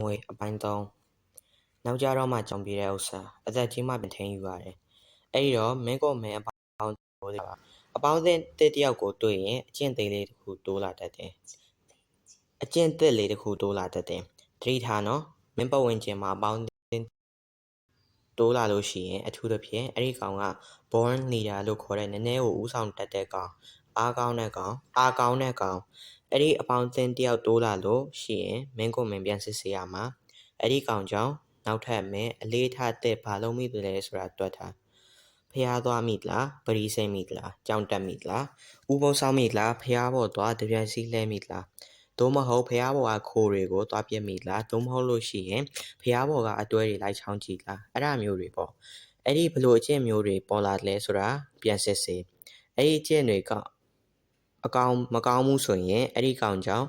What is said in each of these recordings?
ငွေအပိုင်း3နောက်ကြတော့မှကြောင်ပြေတဲ့ဥစ္စာအသက်ကြီးမှပြန်ထိန်ယူရတယ်အဲ့ဒီတော့မင်းကိုမင်းအပေါင်းတို့ပါအပေါင်းအသင်းတစ်တယောက်ကိုတွေ့ရင်အကျင့်သေးလေးတစ်ခုတိုးလာတတ်တယ်အကျင့်သက်လေးတစ်ခုတိုးလာတတ်တယ်သတိထားနော်မင်းပတ်ဝန်းကျင်မှာအပေါင်းအသင်းတိုးလာလို့ရှိရင်အထူးသဖြင့်အဲ့ဒီကောင်က born leader လို့ခေါ်တဲ့နည်းနည်းကိုဥဆောင်တတ်တဲ့ကောင်အားကောင်းတဲ့ကောင်အားကောင်းတဲ့ကောင် အဲ့ဒီအပေါင်းအသင်းတယောက်တိုးလာလို့ရှိရင်မင်းကိုမင်းပြန်စစ်ဆေးရမှာအဲ့ဒီကောင်ကြောင့်နောက်ထပ်မင်းအလေးထားတဲ့ဘာလုံးမိတယ်လဲဆိုတာတွက်ထားဖះသွားမိလားပရိစိတ်မိလားကြောင်တက်မိလားဥပုံဆောင်မိလားဖះဘော်သွားတပြက်စီလဲမိလားသို့မဟုတ်ဖះဘော်ကခိုးတွေကိုသွားပြစ်မိလားသို့မဟုတ်လို့ရှိရင်ဖះဘော်ကအတွဲတွေလိုက်ချောင်းကြည့်လားအဲ့ဒါမျိုးတွေပေါ့အဲ့ဒီဘလို့အကျင့်မျိုးတွေပေါ်လာတယ်လဲဆိုတာပြန်စစ်စေအဲ့ဒီအကျင့်တွေက အကောင်မကောင်းမှုဆိုရင်အဲ့ဒီကောင်ကြောင့်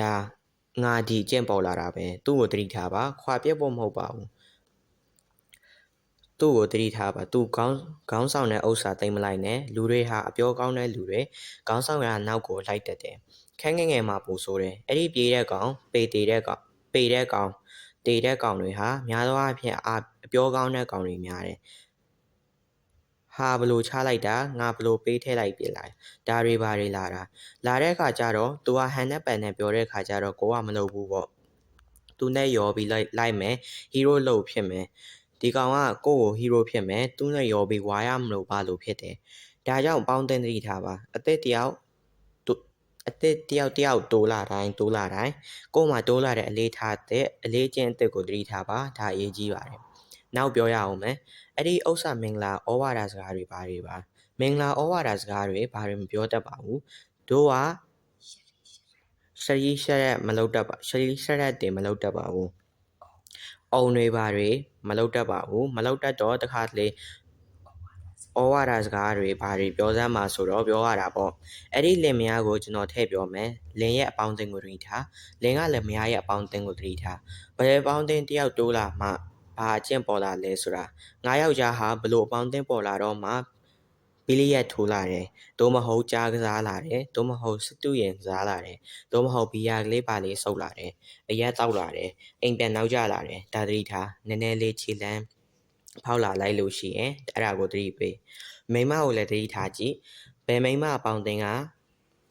ဒါငါဒီအကျင့်ပေါ်လာတာပဲသူ့ကိုတတိထားပါခွာပြက်ဖို့မဟုတ်ပါဘူးသူ့ကိုတတိထားပါသူခေါင်းခေါင်းဆောင်တဲ့ဥစ္စာတိမ်မလိုက်နဲ့လူတွေဟာအပြောကောင်းတဲ့လူတွေခေါင်းဆောင်ရနောက်ကိုလိုက်တတ်တယ်ခန်းငယ်ငယ်မှာပူဆိုးတယ်အဲ့ဒီပြေးတဲ့ကောင်ပေတေတဲ့ကောင်ပေတဲ့ကောင်တေတဲ့ကောင်တွေဟာများသောအားဖြင့်အပြောကောင်းတဲ့ကောင်တွေများတယ် ဟာဘလို့ချလိုက်တာငါဘလို့ပေးထည့်လိုက်ပြင်လိုက်ဒါတွေဘာတွေလာတာလာတဲ့အခါကျတော့ तू ဟာဟန်နဲ့ပန်နဲ့ပြောတဲ့အခါကျတော့ကိုကမလုပ်ဘူးပေါ့သူနဲ့ရောပြီးလိုက်လိုက်မယ်ဟီးရိုးလို့ဖြစ်မယ်ဒီကောင်ကကိုယ့်ကိုဟီးရိုးဖြစ်မယ်သူနဲ့ရောပြီးဝါရမလို့ပါလို့ဖြစ်တယ်ဒါကြောင့်ပေါင်းတင်သတိထားပါအသက်တယောက်အသက်တယောက်တယောက်တိုးလာတိုင်းတိုးလာတိုင်းကိုယ်မှာတိုးလာတဲ့အလေးထားတဲ့အလေးကျင့်အသက်ကိုသတိထားပါဒါအရေးကြီးပါတယ်နောက်ပြောရအောင်မယ် အဲ့ဒီဥစ္စာမင်္ဂလာဩဝါဒစကားတွေဘာတွေပါမင်္ဂလာဩဝါဒစကားတွေဘာတွေမပြောတတ်ပါဘူးတို့ကရှရီရှရက်မလုပ်တတ်ပါရှရီရှရက်တင်မလုပ်တတ်ပါဘူးအုံတွေဘာတွေမလုပ်တတ်ပါဘူးမလုပ်တတ်တော့တခါတလေဩဝါဒစကားတွေဘာတွေပြောစမ်းမှာဆိုတော့ပြောရတာပေါ့အဲ့ဒီလင်မယားကိုကျွန်တော်ထည့်ပြောမယ်လင်ရဲ့အပေါင်းအသင်းကိုတတိထားလင်ကလင်မယားရဲ့အပေါင်းအသင်းကိုတတိထားဘယ်အပေါင်းအသင်းတယောက်တိုးလာမှ ဘာအကျင့်ပေါ်လာလဲဆိုတာငါးယောက်ျားဟာဘလို့အပေါင်းအသင်းပေါ်လာတော့မှဘီလီယက်ထိုးလာတယ်။သို့မဟုတ်ကြားကစားလာတယ်။သို့မဟုတ်စတူရင်ကစားလာတယ်။သို့မဟုတ်ဘီယာကလေးပါလေးဆုပ်လာတယ်။အရက်တောက်လာတယ်။အိမ်ပြန်နောက်ကျလာတယ်။ဒါသတိထားနည်းနည်းလေးခြေလမ်းဖောက်လာလိုက်လို့ရှိရင်အဲ့ဒါကိုသတိပေး။မိမကိုလည်းသတိထားကြည့်။ဘယ်မိမအပေါင်းအသင်းက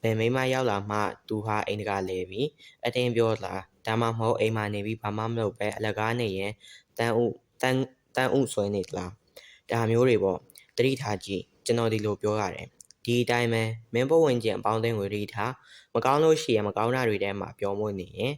ဘယ်မိမရောက်လာမှသူဟာအိမ်တကာလဲပြီးအတင်းပြောလာဒါမှမဟုတ်အိမ်မှာနေပြီးဘာမှမလုပ်ပဲအလကားနေရင် တန်ဥတန်တန်ဥဆွဲနေသလားဒါမျိုးတွေပေါ့တတိထားကြည့်ကျွန်တော်ဒီလိုပြောရတယ်ဒီအတိုင်းပဲမင်းဘဝင်ကျင်အပေါင်းအသင်းကိုတတိထားမကောင်းလို့ရှိရင်မကောင်းတာတွေထဲမှာပြောမွေးနေရင်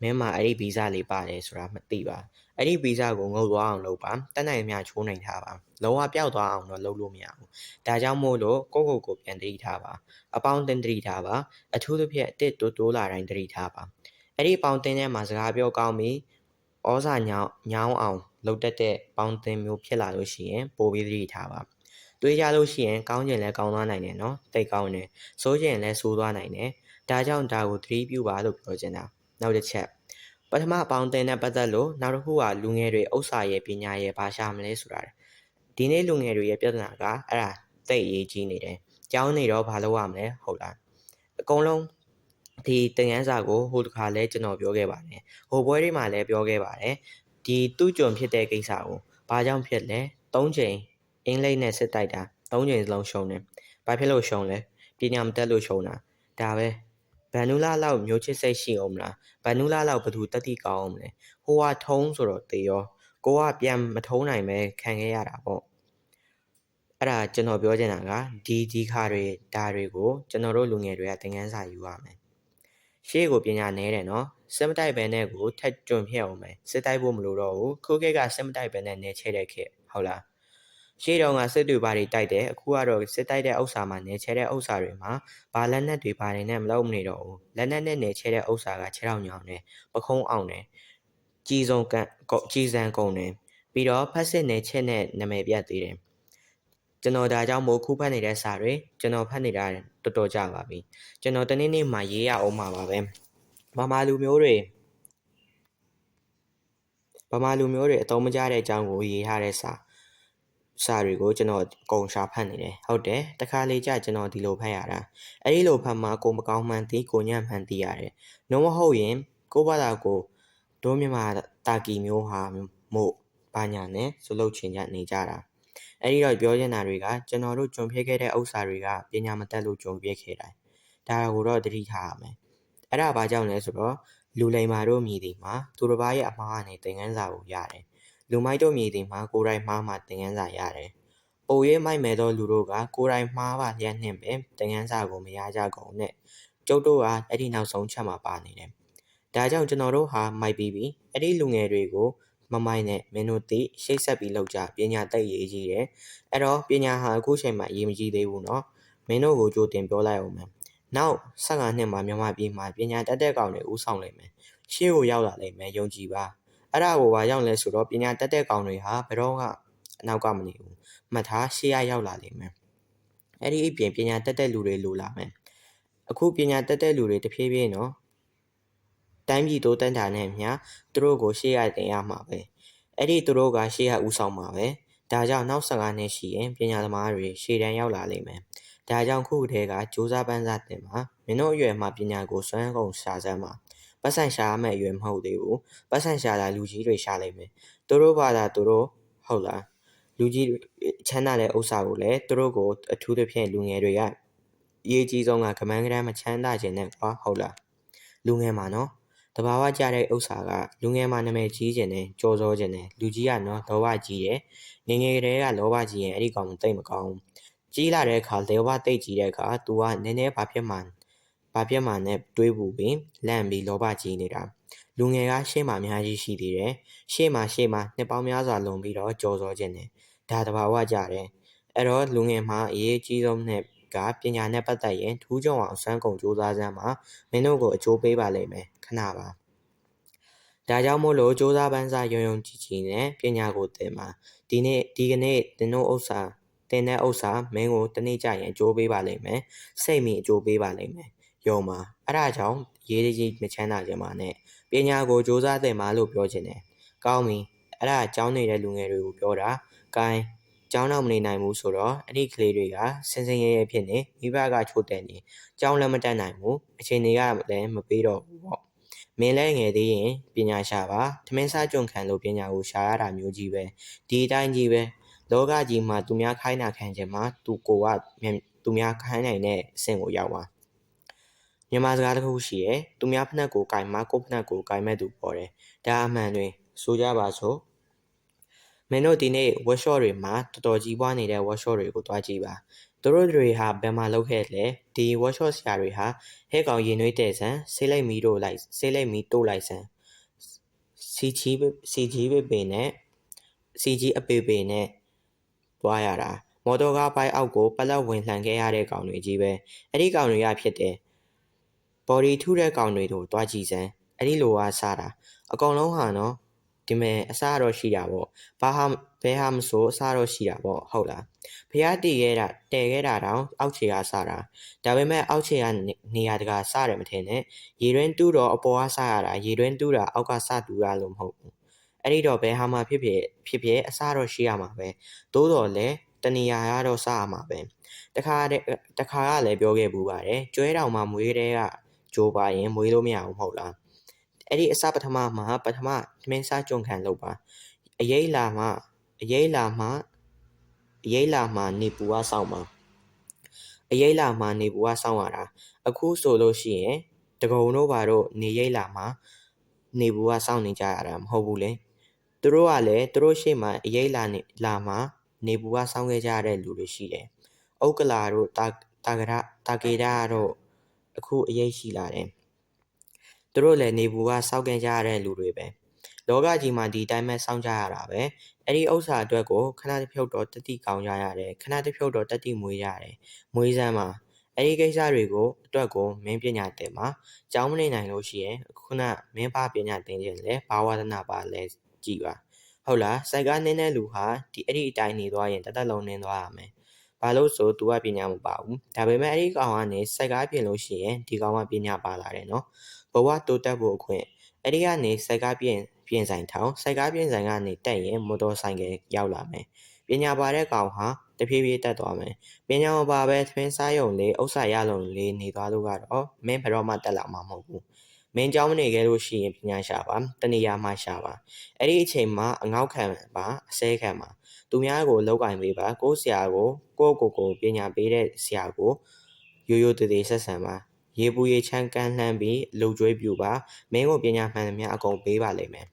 မင်းမှာအဲ့ဒီဗီဇလေးပါတယ်ဆိုတာမသိပါအဲ့ဒီဗီဇကိုငုံသွားအောင်လုပ်ပါတက်နိုင်မြချိုးနိုင်ထားပါလုံးဝပျောက်သွားအောင်တော့လုပ်လို့မရဘူးဒါကြောင့်မို့လို့ကိုကိုကိုပြန်တတိထားပါအပေါင်းအသင်းတတိထားပါအထူးသဖြင့်အတစ်တိုးတိုးလာတိုင်းတတိထားပါအဲ့ဒီအပေါင်းအသင်းထဲမှာစကားပြောကောင်းပြီး ဩဇာညောင်းညောင်းအောင်လှုပ်တက်တဲ့ပေါင်းသင်းမျိုးဖြစ်လာလို့ရှိရင်ပိုပြီးသတိထားပါတွေးကြလို့ရှိရင်ကောင်းကျင်လဲကောင်းသွားနိုင်တယ်နော်တိတ်ကောင်းတယ်စိုးကျင်လဲစိုးသွားနိုင်တယ်ဒါကြောင့်ဒါကိုသတိပြုပါလို့ပြောချင်တာနောက်တစ်ချက်ပထမအပေါင်းသင်းနဲ့ပတ်သက်လို့နောက်တစ်ခုကလူငယ်တွေဥစ္စာရဲ့ပညာရဲ့ဘာရှာမလဲဆိုတာဒီနေ့လူငယ်တွေရဲ့ပြဿနာကအဲ့ဒါတိတ်ရေးကြီးနေတယ်ကြောင်းနေတော့ဘာလုပ်ရမလဲဟုတ်လားအကုန်လုံး ဒီတင်ငန်းစာကိုဟိုတခါလဲကျွန်တော်ပြောခဲ့ပါတယ်ဟိုပွဲတွေမှာလည်းပြောခဲ့ပါတယ်ဒီသူ့ကြုံဖြစ်တဲ့ကိစ္စကိုဘာကြောင့်ဖြစ်လဲ၃ချိန်အင်္ဂလိပ်နဲ့စစ်တိုက်တာ၃ချိန်စလုံးရှုံးတယ်ဘာဖြစ်လို့ရှုံးလဲပညာမတက်လို့ရှုံးတာဒါပဲဗန်နူလာလောက်မျိုးချစ်စိတ်ရှိအောင်မလားဗန်နူလာလောက်ဘသူတက်တိကောင်းအောင်မလဲဟိုကထုံးဆိုတော့တေရောကိုကပြန်မထုံးနိုင်ပဲခံခဲ့ရတာပေါ့အဲ့ဒါကျွန်တော်ပြောချင်တာကဒီဒီခါတွေဒါတွေကိုကျွန်တော်တို့လူငယ်တွေကသင်ခန်းစာယူရမယ် ရှေ့ကိုပညာနဲတယ်နော်စစ်မတိုက်ပဲနဲ့ကိုထက်ကျွံဖြစ်အောင်မယ်စစ်တိုက်ဖို့မလိုတော့ဘူးခိုးကဲကစစ်မတိုက်ပဲနဲ့နေချဲတဲ့ခေဟုတ်လားရှေ့တုန်းကစစ်တူပါတွေတိုက်တယ်အခုကတော့စစ်တိုက်တဲ့ဥစ္စာမှာနေချဲတဲ့ဥစ္စာတွေမှာဘာလက်နက်တွေဘာတွေနဲ့မလုပ်မနေတော့ဘူးလက်နက်နဲ့နေချဲတဲ့ဥစ္စာကခြေထောက်ညောင်းတယ်ပခုံးအောင်တယ်ကြီးစုံကန်ကြီးစံကုန်တယ်ပြီးတော့ဖက်စစ်နေချက်နဲ့နာမည်ပြတ်သေးတယ် ကျွန်တော်ဒါကြောင့်မို့ခုဖတ်နေတဲ့စာတွေကျွန်တော်ဖတ်နေတာတော်တော်ကြာပါပြီကျွန်တော်တနေ့နေ့မှရေးရအောင်မှာပါပဲဗမာလူမျိုးတွေဗမာလူမျိုးတွေအသုံးမကျတဲ့အကြောင်းကိုရေးထားတဲ့စာစာတွေကိုကျွန်တော်အကုန်ရှာဖတ်နေတယ်ဟုတ်တယ်တခါလေကြာကျွန်တော်ဒီလိုဖတ်ရတာအဲ့ဒီလိုဖတ်မှကိုမကောင်းမှန်းသိကိုညံ့မှန်းသိရတယ်နှုံးမဟုတ်ရင်ကိုဘာသာကိုတို့မြန်မာတာကီမျိုးဟာမို့ဘာညာနဲ့ဇလုတ်ချင်ကြနေကြတာ အဲ့ဒီတော့ပြောချင်တာတွေကကျွန်တော်တို့ကြုံဖြစ်ခဲ့တဲ့ဥစ္စာတွေကပညာမတတ်လို့ကြုံဖြစ်ခဲ့တာဒါကိုတော့သတိထားရမယ်အဲ့ဒါဘာကြောင့်လဲဆိုတော့လူလိမ္မာတို့မြည်ဒီမှာသူတစ်ပါးရဲ့အမှားကနေသင်ခန်းစာကိုရတယ်လူမိုက်တို့မြည်ဒီမှာကိုယ်တိုင်မှားမှသင်ခန်းစာရတယ်ပိုရဲမိုက်မဲ့သောလူတို့ကကိုယ်တိုင်မှားပါလျက်နှင့်ပဲသင်ခန်းစာကိုမရကြကုန်နဲ့ကျုပ်တို့ကအဲ့ဒီနောက်ဆုံးချက်မှာပါနေတယ်ဒါကြောင့်ကျွန်တော်တို့ဟာမိုက်ပြီးပြီအဲ့ဒီလူငယ်တွေကို မမိုက်နဲ့မင်းတို့သိရှိတ်ဆက်ပြီးလောက်ကြပညာသိရေးကြီးတယ်အဲ့တော့ပညာဟာအခုချိန်မှာအရေးမကြီးသေးဘူးเนาะမင်းတို့ကိုကြိုတင်ပြောလိုက်အောင်မယ်နောက်15နှစ်မှာမြန်မာပြည်မှာပညာတတ်တဲ့ကောင်တွေဦးဆောင်လိမ့်မယ်ရှေ့ကိုရောက်လာလိမ့်မယ်ယုံကြည်ပါအဲ့ဒါကိုဘာကြောင့်လဲဆိုတော့ပညာတတ်တဲ့ကောင်တွေဟာဘယ်တော့မှအနောက်ကမနေဘူးမှတ်ထားရှေ့ရရောက်လာလိမ့်မယ်အဲ့ဒီအပြင်ပညာတတ်တဲ့လူတွေလိုလာမယ်အခုပညာတတ်တဲ့လူတွေတဖြည်းဖြည်းเนาะ တိုင်းပြည်တိုးတက်တာနဲ့အမျှသူတို့ကိုရှေ့ရတင်ရမှာပဲအဲ့ဒီသူတို့ကရှေ့ရဦးဆောင်မှာပဲဒါကြောင့်နောက်15နှစ်ရှိရင်ပညာသမားတွေရှေ့တန်းရောက်လာလိမ့်မယ်ဒါကြောင့်ခုတည်းကစူးစမ်းပန်းစားတင်မှာမင်းတို့အရွယ်မှာပညာကိုစွမ်းကုန်ရှာစမ်းမှာပတ်စံရှာရမယ့်အရွယ်မဟုတ်သေးဘူးပတ်စံရှာတာလူကြီးတွေရှာလိမ့်မယ်သူတို့ဘာသာသူတို့ဟုတ်လားလူကြီးချမ်းသာတဲ့ဥစ္စာကိုလည်းသူတို့ကိုအထူးသဖြင့်လူငယ်တွေကအရေးကြီးဆုံးကကမန်းကရမ်းမချမ်းသာခြင်းနဲ့ကွာဟုတ်လားလူငယ်မှာနော် တဘာဝကြတဲ့ဥစ္စာကလူငယ်မှာနာမည်ကြီးခြင်းနဲ့ကြော်စောခြင်းနဲ့လူကြီးကနော်လောဘကြီးတယ်ငငယ်ကလေးကလောဘကြီးရင်အဲ့ဒီကောင်တိတ်မကောင်းဘူးကြီးလာတဲ့အခါလောဘတိတ်ကြီးတဲ့အခါ तू ကနည်းနည်းဘာဖြစ်မှဘာဖြစ်မှနဲ့တွေးပူပြီးလန့်ပြီးလောဘကြီးနေတာလူငယ်ကရှေ့မှာအများကြီးရှိသေးတယ်ရှေ့မှာရှေ့မှာနှစ်ပေါင်းများစွာလုံပြီးတော့ကြော်စောခြင်းနဲ့ဒါတဘာဝကြတယ်အဲ့တော့လူငယ်မှာအရေးကြီးဆုံးနဲ့ ကပညာနဲ့ပတ်သက်ရင်ထူးခြုံအောင်စမ်းကုန်စူးစမ်းစမ်းမှာမင်းတို့ကိုအကျိုးပေးပါလိမ့်မယ်ခဏပါဒါကြောင့်မို့လို့စူးစမ်းပန်းစားယုံယုံကြည်ကြည်နဲ့ပညာကိုသင်ပါဒီနေ့ဒီကနေ့သင်တို့ဥစ္စာသင်တဲ့ဥစ္စာမင်းကိုတနေ့ကျရင်အကျိုးပေးပါလိမ့်မယ်စိတ်မီအကျိုးပေးပါလိမ့်မယ်ယုံပါအဲ့ဒါကြောင့်ရေးရေးမချမ်းသာခြင်းပါနဲ့ပညာကိုစူးစမ်းသင်ပါလို့ပြောချင်တယ်ကောင်းပြီအဲ့ဒါအကြောင်းနေတဲ့လူငယ်တွေကိုပြောတာဂိုင်း ကျောင်းတော့မနေနိုင်ဘူးဆိုတော့အဲ့ဒီကလေးတွေကစင်စင်ရဲရဲဖြစ်နေမိဘကချို့တယ်နေကျောင်းလည်းမတက်နိုင်ဘူးအချိန်တွေကလည်းမပေးတော့ဘူးပေါ့မင်းလည်းငယ်သေးရင်ပညာရှာပါထမင်းစားကြုံခံလို့ပညာကိုရှာရတာမျိုးကြီးပဲဒီအတိုင်းကြီးပဲလောကကြီးမှာသူများခိုင်းတာခံခြင်းမှာသူကိုကသူများခိုင်းနိုင်တဲ့အဆင့်ကိုရောက်သွားမြန်မာစကားတစ်ခုရှိရယ်သူများဖက်နှက်ကိုကင်မှာကိုယ့်ဖက်နှက်ကိုကင်မဲ့သူပေါ်တယ်ဒါအမှန်တွင်ဆိုကြပါစို့ မင်းတို့ဒီနေ့ workshop တွေမှာတော်တော်ကြီးပွားနေတဲ့ workshop တွေကိုတွားကြည့်ပါသူတို့တွေဟာဘယ်မှာလုပ်ခဲ့လဲဒီ workshop ဆရာတွေဟာဟဲကောင်ရင်နှွေးတဲ့ဆန်ဆေးလိုက်မီတို့လိုက်ဆေးလိုက်မီတို့လိုက်ဆန်စီချီစီချီပေပေနဲ့စီချီအပေပေနဲ့တွားရတာမော်တော်ကားဘိုက်အောက်ကိုပလက်ဝင်လှန်ခဲ့ရတဲ့ကောင်တွေကြီးပဲအဲ့ဒီကောင်တွေကဖြစ်တယ် body ထုတဲ့ကောင်တွေကိုတွားကြည့်စမ်းအဲ့ဒီလိုကစားတာအကောင်လုံးဟာနော် ဒီမဲ့အစားတော့ရှိတာပေါ့ဘာဟာဘဲဟာမဆိုအစားတော့ရှိတာပေါ့ဟုတ်လားဖះတည်ခဲ့တာတဲခဲ့တာတောင်အောက်ခြေကစားတာဒါပေမဲ့အောက်ခြေကနေရာတကာစားတယ်မထင်နဲ့ရေတွင်းတူးတော့အပေါ်ကစားရတာရေတွင်းတူးတာအောက်ကစားတူးရလို့မဟုတ်ဘူးအဲ့ဒီတော့ဘဲဟာမှာဖြစ်ဖြစ်ဖြစ်ဖြစ်အစားတော့ရှိရမှာပဲသို့တော်လည်းတဏီယာရတော့စားရမှာပဲတခါတခါကလည်းပြောခဲ့ဘူးပါတယ်ကျွဲတောင်မှမွေးတဲ့ကကြိုးပါရင်မွေးလို့မရဘူးမဟုတ်လား အဲ့ဒီအစပထမမှာပထမမင်းစားကြုံခံလုပ်ပါအရေးလာမှအရေးလာမှအရေးလာမှနေပူကစောင့်ပါအရေးလာမှနေပူကစောင့်ရတာအခုဆိုလို့ရှိရင်တကုံတို့ဘာတို့နေရိတ်လာမှနေပူကစောင့်နေကြရတာမဟုတ်ဘူးလေသူတို့ကလည်းသူတို့ရှေ့မှာအရေးလာနေလာမှနေပူကစောင့်ခဲ့ကြရတဲ့လူတွေရှိတယ်ဥက္ကလာတို့တာတာကရတာကေတာတို့အခုအရေးရှိလာတယ် သူတို့လည်းနေဘူးကစောက်ကန်ကြရတဲ့လူတွေပဲလောကကြီးမှာဒီတိုင်းပဲစောင့်ကြရတာပဲအဲ့ဒီဥစ္စာအတွက်ကိုခဏတစ်ဖြုတ်တော့တတိကောင်းကြရတယ်ခဏတစ်ဖြုတ်တော့တတိမွေးရတယ်မွေးစမ်းမှာအဲ့ဒီကိစ္စတွေကိုအတွက်ကိုမင်းပညာသင်မှာကြောင်းမနေနိုင်လို့ရှိရင်ခုနမင်းဘာပညာသင်ခြင်းလဲဘာဝဒနာပါလဲကြည်ပါဟုတ်လားစိုက်ကားနင်းတဲ့လူဟာဒီအဲ့ဒီအတိုင်းနေသွားရင်တသက်လုံးနင်းသွားရမယ်ဘာလို့ဆိုသူကပညာမပါဘူးဒါပေမဲ့အဲ့ဒီကောင်ကနေစိုက်ကားပြင်လို့ရှိရင်ဒီကောင်ကပညာပါလာတယ်နော် ဘဝတိုးတက်ဖို့အခွင့်အဲ့ဒီကနေစိုက်ကားပြင်ပြင်ဆိုင်ထောင်စိုက်ကားပြင်ဆိုင်ကနေတက်ရင်မော်တော်ဆိုင်ကရောက်လာမယ်ပညာပါတဲ့ကောင်ဟာတဖြည်းဖြည်းတက်သွားမယ်ပညာမပါပဲသမင်းစားရုံလေးဥစ္စာရလုံလေးနေသွားလို့ကတော့မင်းဘယ်တော့မှတက်လာမှာမဟုတ်ဘူးမင်းเจ้าမနေခဲ့လို့ရှိရင်ပညာရှာပါတနေရာမှာရှာပါအဲ့ဒီအချိန်မှာအငေါ့ခံပါအစဲခံပါသူများကိုလောက်ကင်ပေးပါကိုယ်ဆရာကိုကိုယ့်ကိုယ်ကိုပညာပေးတဲ့ဆရာကိုရိုးရိုးတည်တည်ဆက်ဆံပါ ရေပူရေချမ်းကမ်းလှမ်းပြီးလှုပ်ကြွေးပြူပါမင်းကိုပညာမှန်သမျှအကုန်ပေးပါလိမ့်မယ်